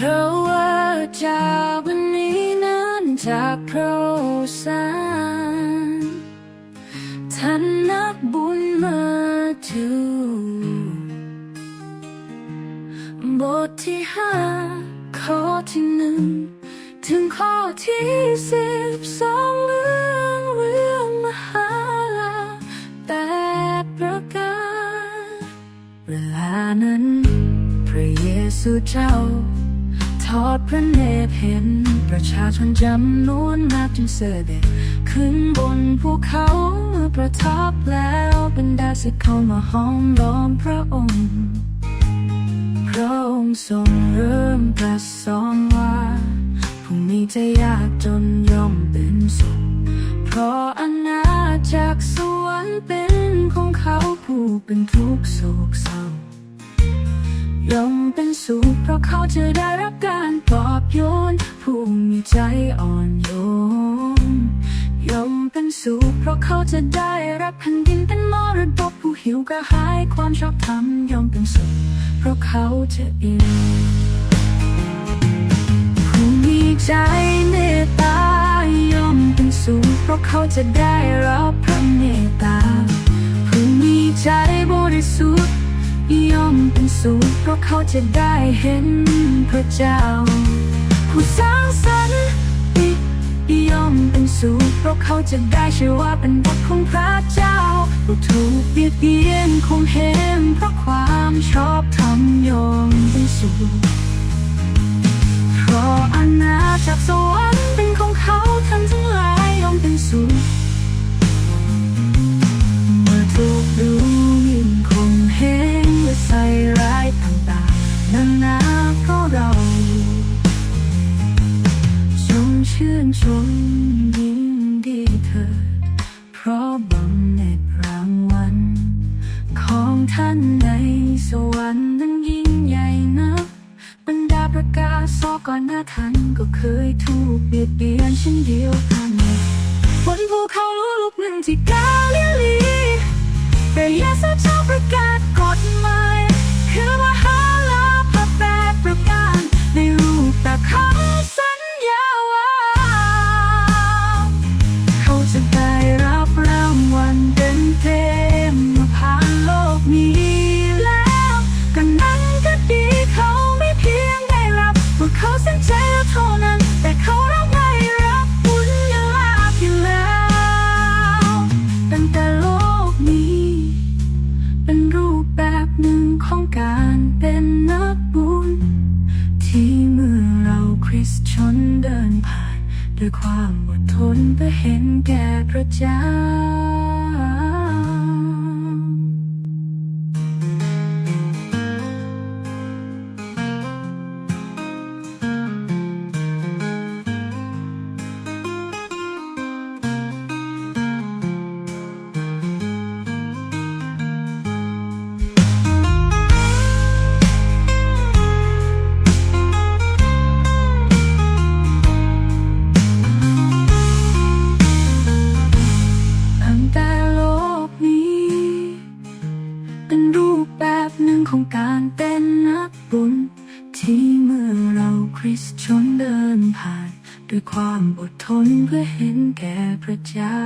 เพราะว่าจากวันนี้นั้นจากพระโอษารท่านนักบุญมาถึงบทที่ห้าข้อที่หนึ่งถึงข้อที่สิบสองเรื่องเรื่องมหาลาแปดประการเวลานั้น พระเยซูเจ้า ทอดพระเนตรเห็น ประชาชนจำนวนมากจึงเสด็จขึ้นบนภูเขาเมื่อประทับแล้วบรรดาศิษย์เข้ามาห้อมล้อมพระองค์ พระองค์ทรงเริ่มตรัสสอนว่าผู้มีใจยากจนย่อมเป็นสุขเพราะอาณาจักรสวรรค์เป็นของเขาผู้เป็นทุกโศกเศร้า ยอมเป็นสุขเพราะเขาจะได้รับการปลอบโยนผู้มีใจอ่อนโยนยอมเป็นสุขเพราะเขาจะได้รับแผ่นดินเป็นมรดกผู้หิวกระหายความชอบธรรมยอมเป็นสุขเพราะเขาจะอิ่มผู้มีใจเมตตายอมเป็นสุขเพราะเขาจะได้รับพระเมตตา สูงเพราะเขาจะได้เห็นพระเจ้า ผู้สร้างสรรค์ย่อมเป็นสูงเพราะเขาจะได้ชื่อว่าเป็นบุตรของพระเจ้าผู้ถูกเบียดเบียนคงเห็นเพราะความชอบธรรมย่อมเป็นสูงเพราะอัน ชื่นชมยินดีเถิดเพราะบำเหน็จรางวัลของท่านในสวรรค์นั้นยิ่งใหญ่นักบรรดาประกาศสอก่อนหน้าท่านก็เคยถูกเบียดเบียนเช่นเดียวกันบนภูเขาลูกหนึ่งที่กาลิลีพระเยซูเจ้าประกาศ ของการเป็นนักบุญ ที่เมื่อเราคริสชนเดินผ่าน ด้วยความอดทนเพื่อเห็นแก่พระเจ้า การเป็นนักบุญ ที่เมื่อเราคริสชนเดินผ่าน ด้วยความอดทนเพื่อเห็นแก่พระเจ้า